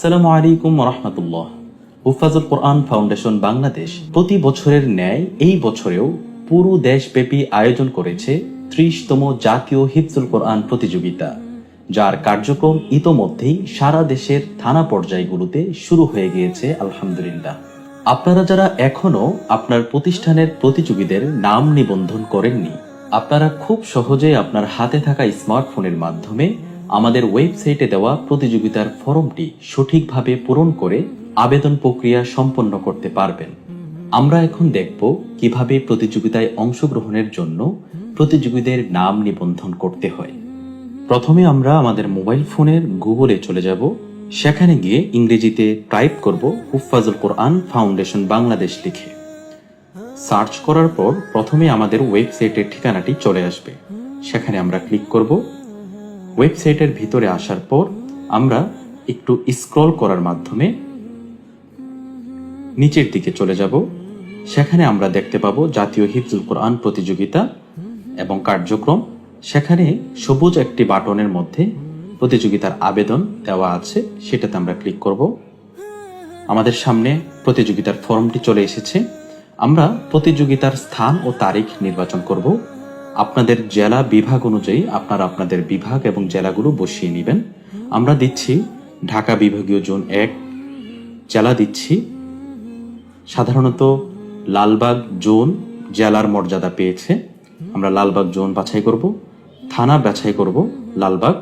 আসসালামু আলাইকুম রহমতুল্লাহ হুফাজুল কোরআন ফাউন্ডেশন বাংলাদেশ প্রতি বছরের ন্যায় এই বছরেও পুরো দেশব্যাপী আয়োজন করেছে ত্রিশতম জাতীয় হিফজুল কোরআন প্রতিযোগিতা, যার কার্যক্রম ইতোমধ্যেই সারা দেশের থানা পর্যায়গুলোতে শুরু হয়ে গিয়েছে, আলহামদুলিল্লাহ। আপনারা যারা এখনও আপনার প্রতিষ্ঠানের প্রতিযোগীদের নাম নিবন্ধন করেননি, আপনারা খুব সহজে আপনার হাতে থাকা স্মার্টফোনের মাধ্যমে আমাদের ওয়েবসাইটে দেওয়া প্রতিযোগিতার ফর্মটি সঠিকভাবে পূরণ করে আবেদন প্রক্রিয়া সম্পন্ন করতে পারবেন। আমরা এখন দেখব কীভাবে প্রতিযোগিতায় অংশগ্রহণের জন্য প্রতিযোগীদের নাম নিবন্ধন করতে হয়। প্রথমে আমরা আমাদের মোবাইল ফোনের গুগলে চলে যাব। সেখানে গিয়ে ইংরেজিতে টাইপ করব হুফাজুল কোরআন ফাউন্ডেশন বাংলাদেশ লিখে। সার্চ করার পর প্রথমে আমাদের ওয়েবসাইটের ঠিকানাটি চলে আসবে। সেখানে আমরা ক্লিক করব। ওয়েবসাইটের ভিতরে আসার পর আমরা একটু স্ক্রল করার মাধ্যমে নিচের দিকে চলে যাব। সেখানে আমরা দেখতে পাবো জাতীয় হিফজুল কোরআন প্রতিযোগিতা এবং কার্যক্রম। সেখানে সবুজ একটি বাটনের মধ্যে প্রতিযোগিতার আবেদন দেওয়া আছে, সেটাতে আমরা ক্লিক করব। আমাদের সামনে প্রতিযোগিতার ফর্মটি চলে এসেছে। আমরা প্রতিযোগিতার স্থান ও তারিখ নির্বাচন করব। আপনাদের জেলা বিভাগ অনুযায়ী আপনারা আপনাদের বিভাগ এবং জেলাগুলো বসিয়ে নেবেন। আমরা দিচ্ছি ঢাকা বিভাগীয় জোন এক, জেলা দিচ্ছি। সাধারণত লালবাগ জোন জেলার মর্যাদা পেয়েছে। আমরা লালবাগ জোন বাছাই করব, থানা বাছাই করব লালবাগ।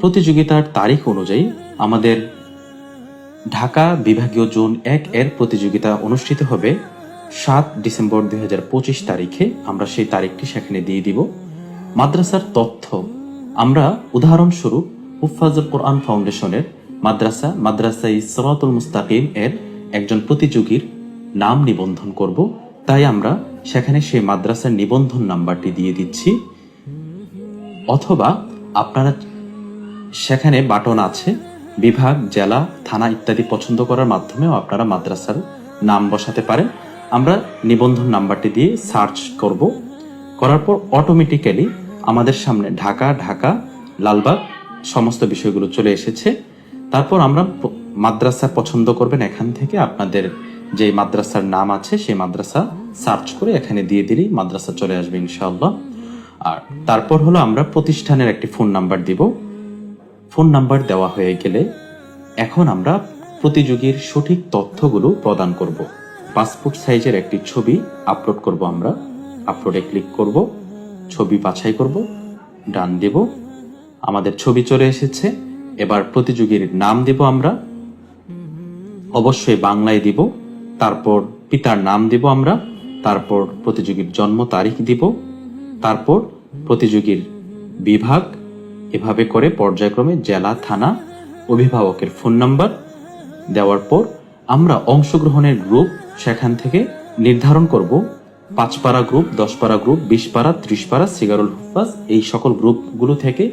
প্রতিযোগিতার তারিখ অনুযায়ী আমাদের ঢাকা বিভাগীয় জোন এক এর প্রতিযোগিতা অনুষ্ঠিত হবে সাত ডিসেম্বর দুই হাজার পঁচিশ তারিখে আমরা সেই তারিখটি সেখানে দিয়ে দিব। মাদ্রাসার তথ্য। আমরা উদাহরণস্বরূপ হুফাজুল কোরআন ফাউন্ডেশনের মাদ্রাসা মাদ্রাসা ইসরাতুল মুস্তাকিম এর একজন প্রতিযোগীর নাম নিবন্ধন করব। তাই আমরা সেখানে সেই মাদ্রাসার নিবন্ধন নাম্বারটি দিয়ে দিচ্ছি। অথবা আপনারা সেখানে বাটন আছে, বিভাগ, জেলা, থানা ইত্যাদি পছন্দ করার মাধ্যমেও আপনারা মাদ্রাসার নাম বসাতে পারেন। আমরা নিবন্ধন নাম্বারটি দিয়ে সার্চ করব। করার পর অটোমেটিক্যালি আমাদের সামনে ঢাকা ঢাকা, লালবাগ সমস্ত বিষয়গুলো চলে এসেছে। তারপর আমরা মাদ্রাসা পছন্দ করবেন এখান থেকে। আপনাদের যে মাদ্রাসার নাম আছে সেই মাদ্রাসা সার্চ করে এখানে দিয়ে দিলেই মাদ্রাসা চলে আসবে ইনশাআল্লাহ। আর তারপর হলো আমরা প্রতিষ্ঠানের একটি ফোন নাম্বার দিব। ফোন নাম্বার দেওয়া হয়ে গেলে এখন আমরা প্রতিযোগীর সঠিক তথ্যগুলো প্রদান করব। পাসপোর্ট সাইজের একটি ছবি আপলোড করব আমরা। আপলোডে ক্লিক করব, ছবি বাছাই করব, ডান দেব। আমাদের ছবি চলে এসেছে। এবার প্রতিযোগীর নাম দেব আমরা। অবশ্যই বাংলায় দিব। তারপর পিতার নাম দিব আমরা। তারপর প্রতিযোগীর জন্ম তারিখ দিব। তারপর প্রতিযোগীর বিভাগ। এভাবে করে পর্যায়ক্রমে জেলা, থানা, অভিভাবকের ফোন নাম্বার দেওয়ার পর আমরা অংশগ্রহণের গ্রুপ সেখান থেকে নির্ধারণ করব পাঁচ পারা গ্রুপ দশ পারা গ্রুপ বিশ পারা ত্রিশ পারা সিগারুল হুফাজ, এই সকল গ্রুপগুলো থেকে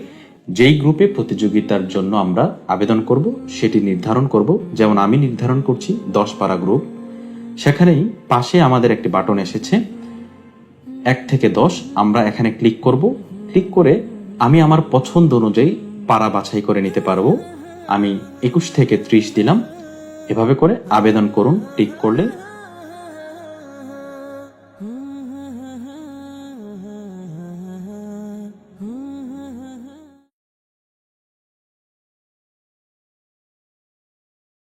যেই গ্রুপে প্রতিযোগিতার জন্য আমরা আবেদন করব, সেটি নির্ধারণ করব। যেমন আমি নির্ধারণ করছি দশ পারা গ্রুপ সেখানেই পাশে আমাদের একটি বাটন এসেছে। এক থেকে দশ আমরা এখানে ক্লিক করব। ক্লিক করে আমি আমার পছন্দ অনুযায়ী পাড়া বাছাই করে নিতে পারব। আমি একুশ থেকে ত্রিশ দিলাম। এভাবে করে আবেদন করুন। টিক করলে